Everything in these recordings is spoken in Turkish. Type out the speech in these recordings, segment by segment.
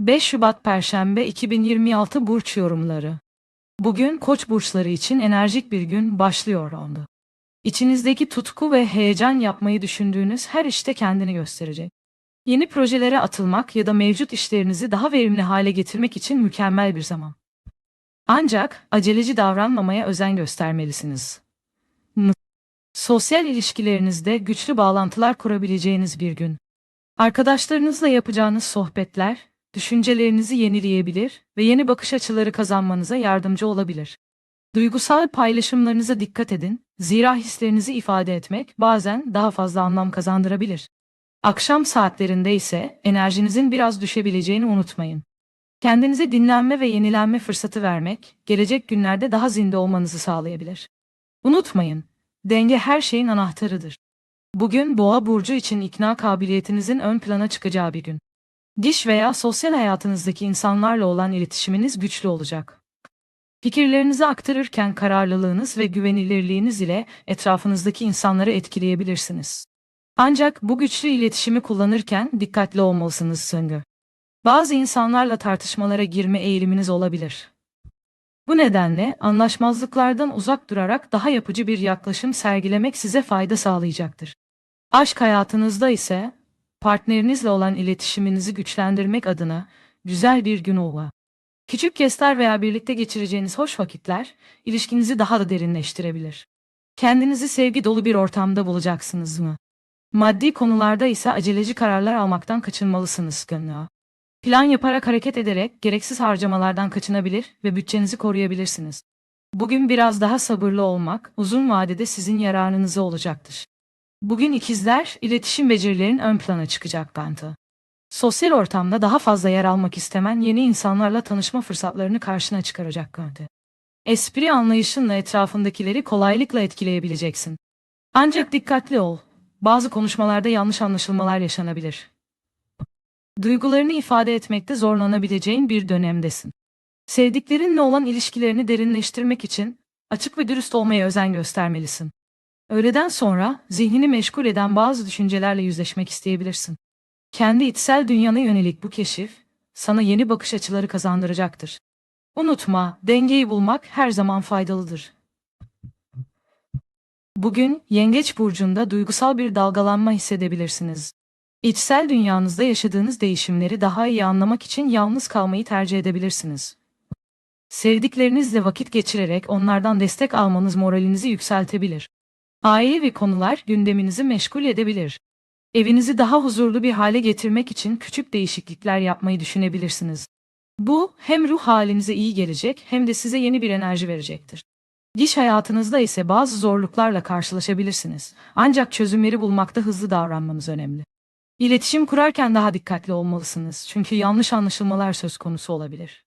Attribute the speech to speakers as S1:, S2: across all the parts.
S1: 5 Şubat Perşembe 2026 Burç Yorumları Bugün Koç burçları için enerjik bir gün başlıyor oldu. İçinizdeki tutku ve heyecan yapmayı düşündüğünüz her işte kendini gösterecek. Yeni projelere atılmak ya da mevcut işlerinizi daha verimli hale getirmek için mükemmel bir zaman. Ancak aceleci davranmamaya özen göstermelisiniz. Sosyal ilişkilerinizde güçlü bağlantılar kurabileceğiniz bir gün. Arkadaşlarınızla yapacağınız sohbetler, düşüncelerinizi yenileyebilir ve yeni bakış açıları kazanmanıza yardımcı olabilir. Duygusal paylaşımlarınıza dikkat edin, zira hislerinizi ifade etmek bazen daha fazla anlam kazandırabilir. Akşam saatlerinde ise enerjinizin biraz düşebileceğini unutmayın. Kendinize dinlenme ve yenilenme fırsatı vermek, gelecek günlerde daha zinde olmanızı sağlayabilir. Unutmayın, denge her şeyin anahtarıdır. Bugün Boğa burcu için ikna kabiliyetinizin ön plana çıkacağı bir gün. Diş veya sosyal hayatınızdaki insanlarla olan iletişiminiz güçlü olacak. Fikirlerinizi aktarırken kararlılığınız ve güvenilirliğiniz ile etrafınızdaki insanları etkileyebilirsiniz. Ancak bu güçlü iletişimi kullanırken dikkatli olmalısınız Söngü. Bazı insanlarla tartışmalara girme eğiliminiz olabilir. Bu nedenle anlaşmazlıklardan uzak durarak daha yapıcı bir yaklaşım sergilemek size fayda sağlayacaktır. Aşk hayatınızda ise partnerinizle olan iletişiminizi güçlendirmek adına güzel bir gün ola. Küçük jestler veya birlikte geçireceğiniz hoş vakitler ilişkinizi daha da derinleştirebilir. Kendinizi sevgi dolu bir ortamda bulacaksınız mı? Maddi konularda ise aceleci kararlar almaktan kaçınmalısınız gönlü. Plan yaparak hareket ederek gereksiz harcamalardan kaçınabilir ve bütçenizi koruyabilirsiniz. Bugün biraz daha sabırlı olmak uzun vadede sizin yararınıza olacaktır. Bugün ikizler iletişim becerilerin ön plana çıkacak Gantı. Sosyal ortamda daha fazla yer almak istemen yeni insanlarla tanışma fırsatlarını karşına çıkaracak Gantı. Espri anlayışınla etrafındakileri kolaylıkla etkileyebileceksin. Ancak dikkatli ol. Bazı konuşmalarda yanlış anlaşılmalar yaşanabilir. Duygularını ifade etmekte zorlanabileceğin bir dönemdesin. Sevdiklerinle olan ilişkilerini derinleştirmek için açık ve dürüst olmaya özen göstermelisin. Öğleden sonra zihnini meşgul eden bazı düşüncelerle yüzleşmek isteyebilirsin. Kendi içsel dünyana yönelik bu keşif sana yeni bakış açıları kazandıracaktır. Unutma, dengeyi bulmak her zaman faydalıdır. Bugün Yengeç burcunda duygusal bir dalgalanma hissedebilirsiniz. İçsel dünyanızda yaşadığınız değişimleri daha iyi anlamak için yalnız kalmayı tercih edebilirsiniz. Sevdiklerinizle vakit geçirerek onlardan destek almanız moralinizi yükseltebilir. Ailevi konular gündeminizi meşgul edebilir. Evinizi daha huzurlu bir hale getirmek için küçük değişiklikler yapmayı düşünebilirsiniz. Bu hem ruh halinize iyi gelecek hem de size yeni bir enerji verecektir. İş hayatınızda ise bazı zorluklarla karşılaşabilirsiniz. Ancak çözümleri bulmakta hızlı davranmanız önemli. İletişim kurarken daha dikkatli olmalısınız çünkü yanlış anlaşılmalar söz konusu olabilir.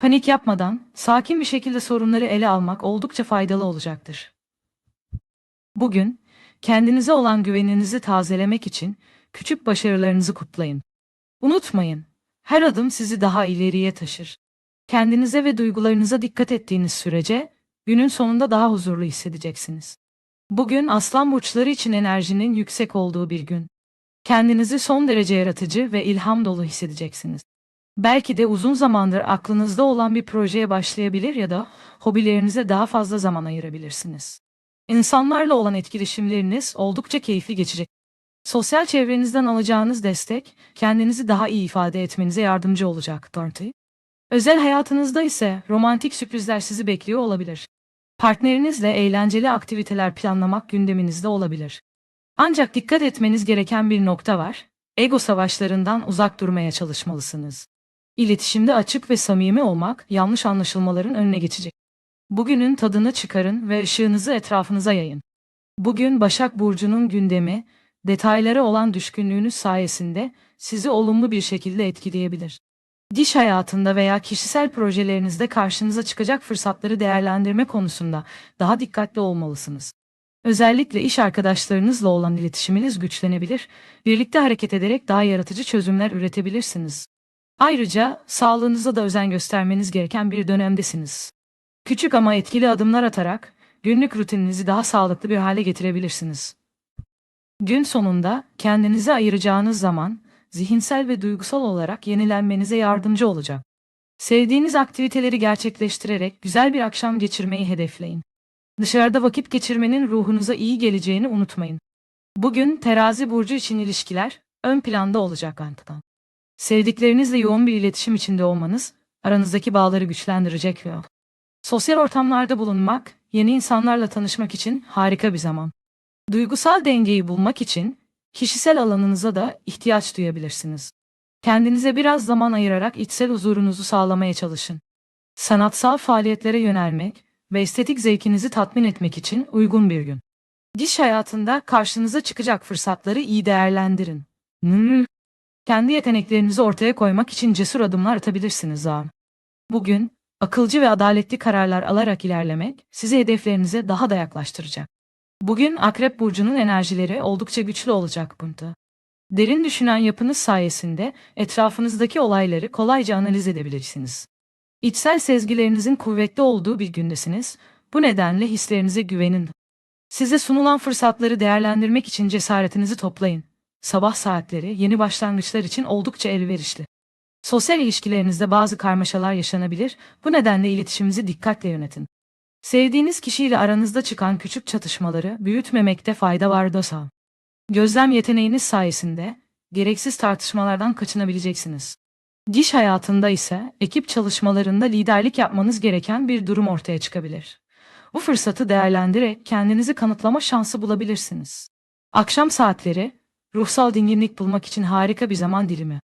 S1: Panik yapmadan, sakin bir şekilde sorunları ele almak oldukça faydalı olacaktır. Bugün, kendinize olan güveninizi tazelemek için küçük başarılarınızı kutlayın. Unutmayın, her adım sizi daha ileriye taşır. Kendinize ve duygularınıza dikkat ettiğiniz sürece günün sonunda daha huzurlu hissedeceksiniz. Bugün aslan burçları için enerjinin yüksek olduğu bir gün. Kendinizi son derece yaratıcı ve ilham dolu hissedeceksiniz. Belki de uzun zamandır aklınızda olan bir projeye başlayabilir ya da hobilerinize daha fazla zaman ayırabilirsiniz. İnsanlarla olan etkileşimleriniz oldukça keyifli geçecek. Sosyal çevrenizden alacağınız destek kendinizi daha iyi ifade etmenize yardımcı olacak Dorothy. Özel hayatınızda ise romantik sürprizler sizi bekliyor olabilir. Partnerinizle eğlenceli aktiviteler planlamak gündeminizde olabilir. Ancak dikkat etmeniz gereken bir nokta var. Ego savaşlarından uzak durmaya çalışmalısınız. İletişimde açık ve samimi olmak yanlış anlaşılmaların önüne geçecek. Bugünün tadını çıkarın ve ışığınızı etrafınıza yayın. Bugün Başak Burcu'nun gündemi, detaylara olan düşkünlüğünüz sayesinde sizi olumlu bir şekilde etkileyebilir. Diş hayatında veya kişisel projelerinizde karşınıza çıkacak fırsatları değerlendirme konusunda daha dikkatli olmalısınız. Özellikle iş arkadaşlarınızla olan iletişiminiz güçlenebilir, birlikte hareket ederek daha yaratıcı çözümler üretebilirsiniz. Ayrıca sağlığınıza da özen göstermeniz gereken bir dönemdesiniz. Küçük ama etkili adımlar atarak günlük rutininizi daha sağlıklı bir hale getirebilirsiniz. Gün sonunda kendinize ayıracağınız zaman zihinsel ve duygusal olarak yenilenmenize yardımcı olacak. Sevdiğiniz aktiviteleri gerçekleştirerek güzel bir akşam geçirmeyi hedefleyin. Dışarıda vakit geçirmenin ruhunuza iyi geleceğini unutmayın. Bugün terazi burcu için ilişkiler ön planda olacak Antadan. Sevdiklerinizle yoğun bir iletişim içinde olmanız aranızdaki bağları güçlendirecek ve sosyal ortamlarda bulunmak, yeni insanlarla tanışmak için harika bir zaman. Duygusal dengeyi bulmak için kişisel alanınıza da ihtiyaç duyabilirsiniz. Kendinize biraz zaman ayırarak içsel huzurunuzu sağlamaya çalışın. Sanatsal faaliyetlere yönelmek ve estetik zevkinizi tatmin etmek için uygun bir gün. Diş hayatında karşınıza çıkacak fırsatları iyi değerlendirin. Kendi yeteneklerinizi ortaya koymak için cesur adımlar atabilirsiniz ağam. Bugün akılcı ve adaletli kararlar alarak ilerlemek sizi hedeflerinize daha da yaklaştıracak. Bugün Akrep Burcu'nun enerjileri oldukça güçlü olacak bunda. Derin düşünen yapınız sayesinde etrafınızdaki olayları kolayca analiz edebilirsiniz. İçsel sezgilerinizin kuvvetli olduğu bir gündesiniz, bu nedenle hislerinize güvenin. Size sunulan fırsatları değerlendirmek için cesaretinizi toplayın. Sabah saatleri yeni başlangıçlar için oldukça elverişli. Sosyal ilişkilerinizde bazı karmaşalar yaşanabilir, bu nedenle iletişiminizi dikkatle yönetin. Sevdiğiniz kişiyle aranızda çıkan küçük çatışmaları büyütmemekte fayda var dosa. Gözlem yeteneğiniz sayesinde gereksiz tartışmalardan kaçınabileceksiniz. Diş hayatında ise ekip çalışmalarında liderlik yapmanız gereken bir durum ortaya çıkabilir. Bu fırsatı değerlendirerek kendinizi kanıtlama şansı bulabilirsiniz. Akşam saatleri ruhsal dinginlik bulmak için harika bir zaman dilimi.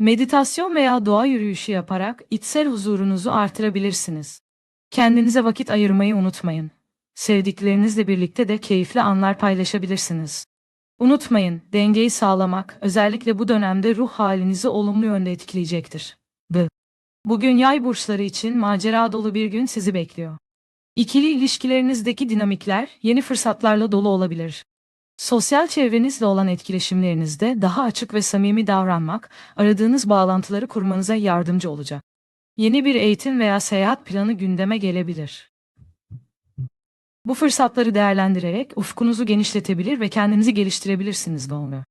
S1: Meditasyon veya doğa yürüyüşü yaparak içsel huzurunuzu artırabilirsiniz. Kendinize vakit ayırmayı unutmayın. Sevdiklerinizle birlikte de keyifli anlar paylaşabilirsiniz. Unutmayın, dengeyi sağlamak özellikle bu dönemde ruh halinizi olumlu yönde etkileyecektir. B. Bugün yay burçları için macera dolu bir gün sizi bekliyor. İkili ilişkilerinizdeki dinamikler yeni fırsatlarla dolu olabilir. Sosyal çevrenizle olan etkileşimlerinizde daha açık ve samimi davranmak, aradığınız bağlantıları kurmanıza yardımcı olacak. Yeni bir eğitim veya seyahat planı gündeme gelebilir. Bu fırsatları değerlendirerek ufkunuzu genişletebilir ve kendinizi geliştirebilirsiniz doğru.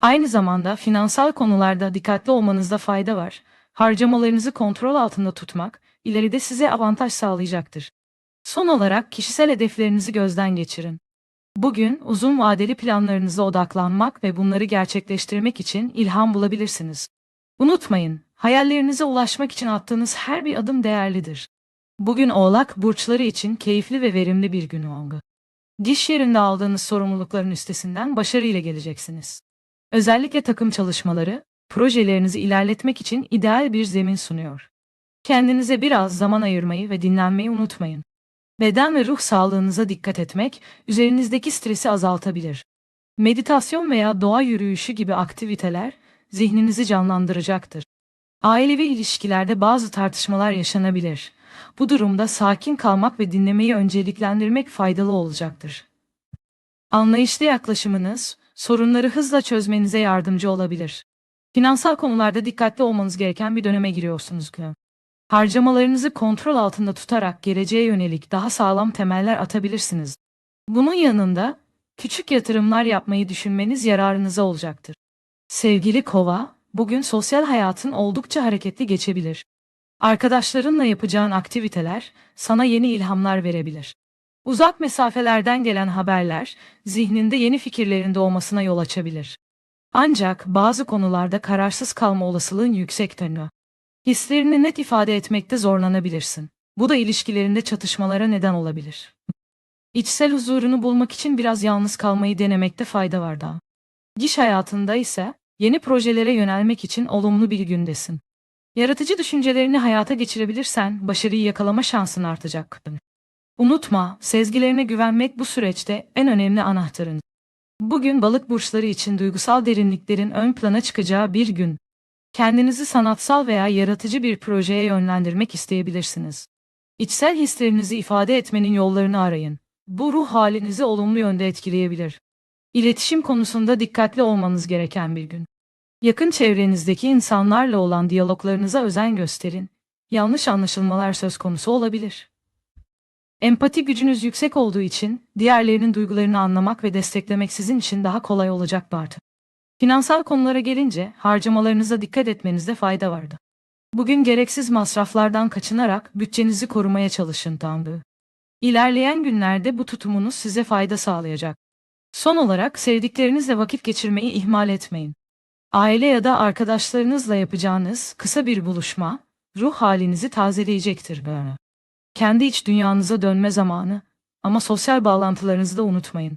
S1: Aynı zamanda finansal konularda dikkatli olmanızda fayda var. Harcamalarınızı kontrol altında tutmak ileride size avantaj sağlayacaktır. Son olarak kişisel hedeflerinizi gözden geçirin. Bugün uzun vadeli planlarınıza odaklanmak ve bunları gerçekleştirmek için ilham bulabilirsiniz. Unutmayın, hayallerinize ulaşmak için attığınız her bir adım değerlidir. Bugün Oğlak burçları için keyifli ve verimli bir gün oldu. Diş yerinde aldığınız sorumlulukların üstesinden başarıyla geleceksiniz. Özellikle takım çalışmaları, projelerinizi ilerletmek için ideal bir zemin sunuyor. Kendinize biraz zaman ayırmayı ve dinlenmeyi unutmayın. Beden ve ruh sağlığınıza dikkat etmek, üzerinizdeki stresi azaltabilir. Meditasyon veya doğa yürüyüşü gibi aktiviteler zihninizi canlandıracaktır. Ailevi ilişkilerde bazı tartışmalar yaşanabilir. Bu durumda sakin kalmak ve dinlemeyi önceliklendirmek faydalı olacaktır. Anlayışlı yaklaşımınız, sorunları hızla çözmenize yardımcı olabilir. Finansal konularda dikkatli olmanız gereken bir döneme giriyorsunuz. Harcamalarınızı kontrol altında tutarak geleceğe yönelik daha sağlam temeller atabilirsiniz. Bunun yanında küçük yatırımlar yapmayı düşünmeniz yararınıza olacaktır. Sevgili Kova, bugün sosyal hayatın oldukça hareketli geçebilir. Arkadaşlarınla yapacağın aktiviteler sana yeni ilhamlar verebilir. Uzak mesafelerden gelen haberler zihninde yeni fikirlerin doğmasına yol açabilir. Ancak bazı konularda kararsız kalma olasılığın yüksek dönüyor. Hislerini net ifade etmekte zorlanabilirsin. Bu da ilişkilerinde çatışmalara neden olabilir. İçsel huzurunu bulmak için biraz yalnız kalmayı denemekte fayda var daha. Diş hayatında ise yeni projelere yönelmek için olumlu bir gündesin. Yaratıcı düşüncelerini hayata geçirebilirsen başarıyı yakalama şansın artacak. Unutma, sezgilerine güvenmek bu süreçte en önemli anahtarın. Bugün balık burçları için duygusal derinliklerin ön plana çıkacağı bir gün. Kendinizi sanatsal veya yaratıcı bir projeye yönlendirmek isteyebilirsiniz. İçsel hislerinizi ifade etmenin yollarını arayın. Bu ruh halinizi olumlu yönde etkileyebilir. İletişim konusunda dikkatli olmanız gereken bir gün. Yakın çevrenizdeki insanlarla olan diyaloglarınıza özen gösterin. Yanlış anlaşılmalar söz konusu olabilir. Empati gücünüz yüksek olduğu için diğerlerinin duygularını anlamak ve desteklemek sizin için daha kolay olacak Bart. Finansal konulara gelince harcamalarınıza dikkat etmenizde fayda vardı. Bugün gereksiz masraflardan kaçınarak bütçenizi korumaya çalışın Tanrı. İlerleyen günlerde bu tutumunuz size fayda sağlayacak. Son olarak sevdiklerinizle vakit geçirmeyi ihmal etmeyin. Aile ya da arkadaşlarınızla yapacağınız kısa bir buluşma ruh halinizi tazeleyecektir. Kendi iç dünyanıza dönme zamanı ama sosyal bağlantılarınızı da unutmayın.